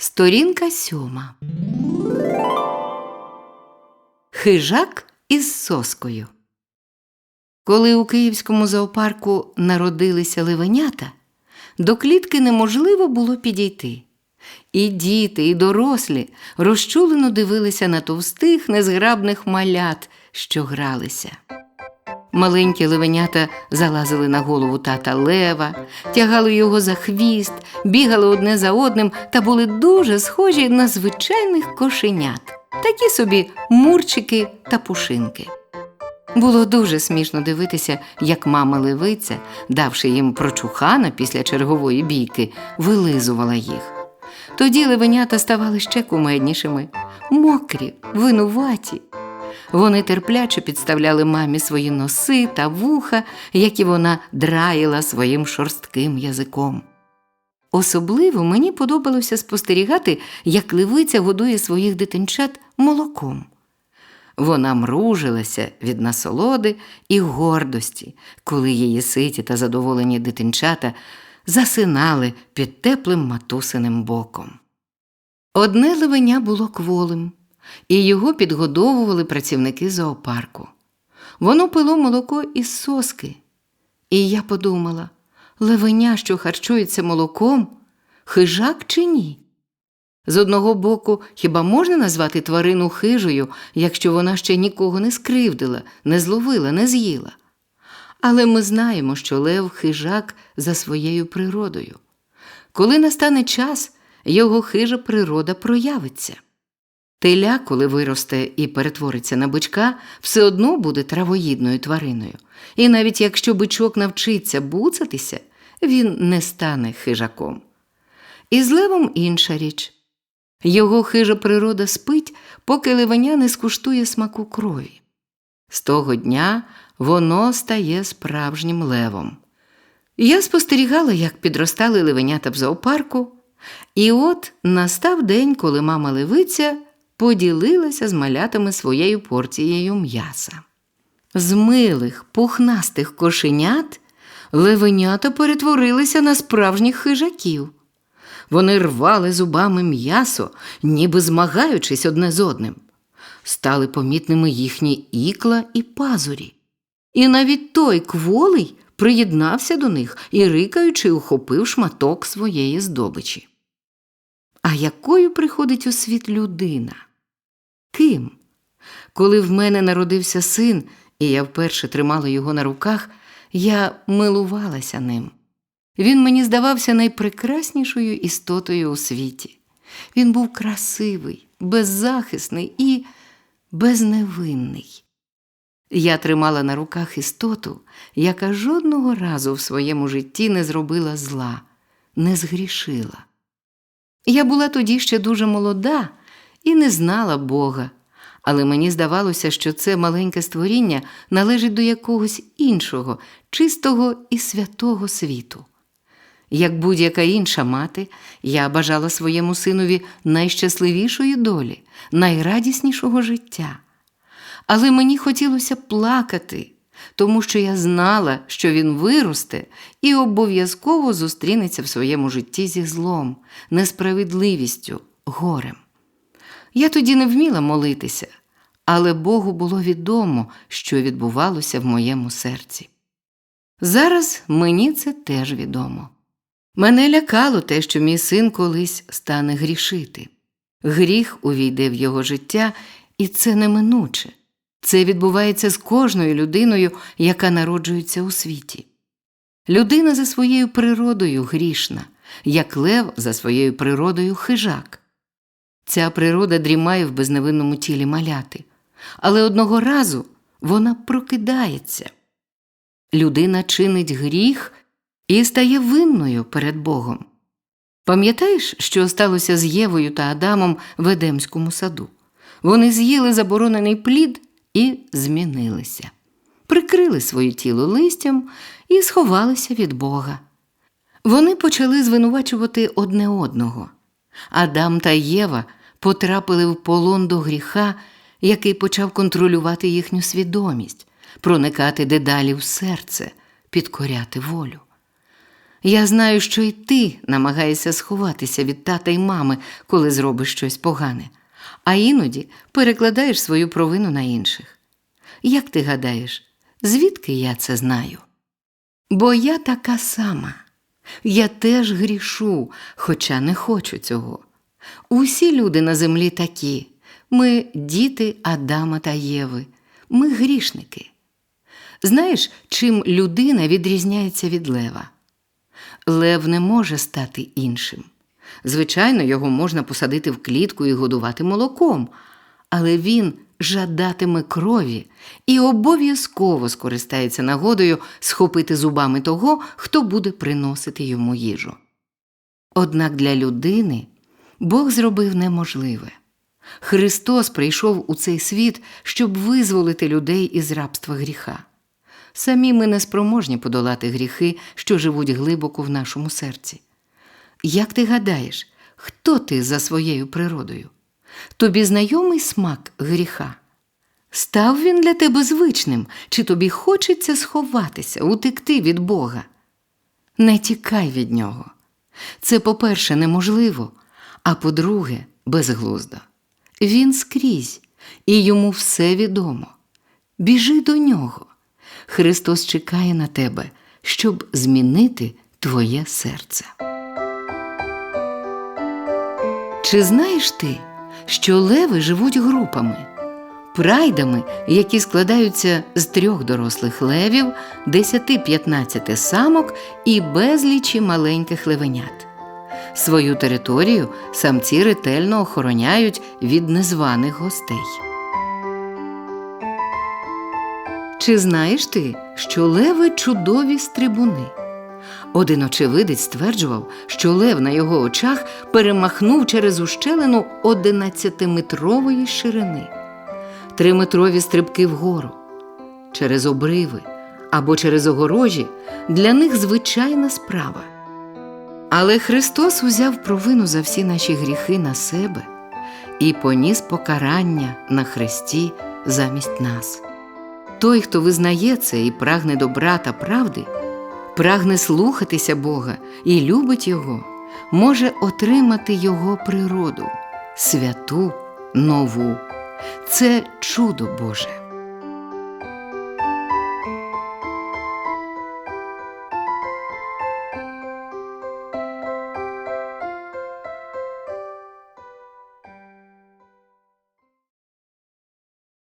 Сторінка сьома. Хижак із соскою. Коли у київському зоопарку народилися ливенята, до клітки неможливо було підійти. І діти, і дорослі розчулено дивилися на товстих, незграбних малят, що гралися. Маленькі левенята залазили на голову тата лева, тягали його за хвіст, бігали одне за одним та були дуже схожі на звичайних кошенят, такі собі мурчики та пушинки. Було дуже смішно дивитися, як мама левиця, давши їм прочухана після чергової бійки, вилизувала їх. Тоді левенята ставали ще кумеднішими, мокрі, винуваті. Вони терпляче підставляли мамі свої носи та вуха, які вона драїла своїм шорстким язиком. Особливо мені подобалося спостерігати, як левиця годує своїх дитинчат молоком. Вона мружилася від насолоди і гордості, коли її ситі та задоволені дитинчата засинали під теплим матусиним боком. Одне левеня було кволим, і його підгодовували працівники зоопарку. Воно пило молоко із соски. І я подумала: левеня, що харчується молоком, хижак чи ні? З одного боку, хіба можна назвати тварину хижою, якщо вона ще нікого не скривдила, не зловила, не з'їла? Але ми знаємо, що лев хижак за своєю природою. Коли настане час, його хижа природа проявиться. Теля, коли виросте і перетвориться на бичка, все одно буде травоїдною твариною. І навіть якщо бичок навчиться буцатися, він не стане хижаком. І з левом інша річ. Його хижа природа спить, поки ливеня не скуштує смаку крові. З того дня воно стає справжнім левом. Я спостерігала, як підростали ливенята в зоопарку, і от настав день, коли мама левиця поділилася з малятами своєю порцією м'яса. З милих, пухнастих кошенят левенята перетворилися на справжніх хижаків. Вони рвали зубами м'ясо, ніби змагаючись одне з одним. Стали помітними їхні ікла і пазурі. І навіть той кволий приєднався до них і, рикаючи, ухопив шматок своєї здобичі. А якою приходить у світ людина? Ким? Коли в мене народився син, і я вперше тримала його на руках, я милувалася ним. Він мені здавався найпрекраснішою істотою у світі. Він був красивий, беззахисний і безневинний. Я тримала на руках істоту, яка жодного разу в своєму житті не зробила зла, не згрішила. Я була тоді ще дуже молода і не знала Бога, але мені здавалося, що це маленьке створіння належить до якогось іншого, чистого і святого світу. Як будь-яка інша мати, я бажала своєму синові найщасливішої долі, найрадіснішого життя. Але мені хотілося плакати, тому що я знала, що він виросте і обов'язково зустрінеться в своєму житті зі злом, несправедливістю, горем. Я тоді не вміла молитися, але Богу було відомо, що відбувалося в моєму серці. Зараз мені це теж відомо. Мене лякало те, що мій син колись стане грішити. Гріх увійде в його життя, і це неминуче. Це відбувається з кожною людиною, яка народжується у світі. Людина за своєю природою грішна, як лев за своєю природою хижак. Ця природа дрімає в безневинному тілі маляти, але одного разу вона прокидається. Людина чинить гріх і стає винною перед Богом. Пам'ятаєш, що сталося з Євою та Адамом в Едемському саду? Вони з'їли заборонений плід і змінилися, прикрили своє тіло листям і сховалися від Бога. Вони почали звинувачувати одне одного. Адам та Єва потрапили в полон до гріха, який почав контролювати їхню свідомість, проникати дедалі в серце, підкоряти волю. Я знаю, що і ти намагаєшся сховатися від тата й мами, коли зробиш щось погане, а іноді перекладаєш свою провину на інших. Як ти гадаєш, звідки я це знаю? Бо я така сама. Я теж грішу, хоча не хочу цього. Усі люди на землі такі. Ми діти Адама та Єви, ми грішники. Знаєш, чим людина відрізняється від лева? Лев не може стати іншим. Звичайно, його можна посадити в клітку і годувати молоком, але він жадатиме крові і обов'язково скористається нагодою схопити зубами того, хто буде приносити йому їжу. Однак для людини Бог зробив неможливе. Христос прийшов у цей світ, щоб визволити людей із рабства гріха. Самі ми не спроможні подолати гріхи, що живуть глибоко в нашому серці. Як ти гадаєш, хто ти за своєю природою? Тобі знайомий смак гріха? Став він для тебе звичним, чи тобі хочеться сховатися, утекти від Бога? Не тікай від нього. Це, по-перше, неможливо, а по-друге, безглуздо. Він скрізь, і йому все відомо. Біжи до нього. Христос чекає на тебе, щоб змінити твоє серце. Чи знаєш ти, що леви живуть групами, прайдами, які складаються з трьох дорослих левів, 10-15 самок і безлічі маленьких левенят? Свою територію самці ретельно охороняють від незваних гостей. Чи знаєш ти, що леви чудові стрибуни? Один очевидець стверджував, що лев на його очах перемахнув через ущелину 11-метрової ширини, триметрові стрибки вгору, через обриви або через огорожі для них звичайна справа. Але Христос узяв провину за всі наші гріхи на себе і поніс покарання на хресті замість нас. Той, хто визнає це і прагне добра та правди, прагне слухатися Бога і любить Його, може отримати Його природу, святу, нову. Це чудо Боже.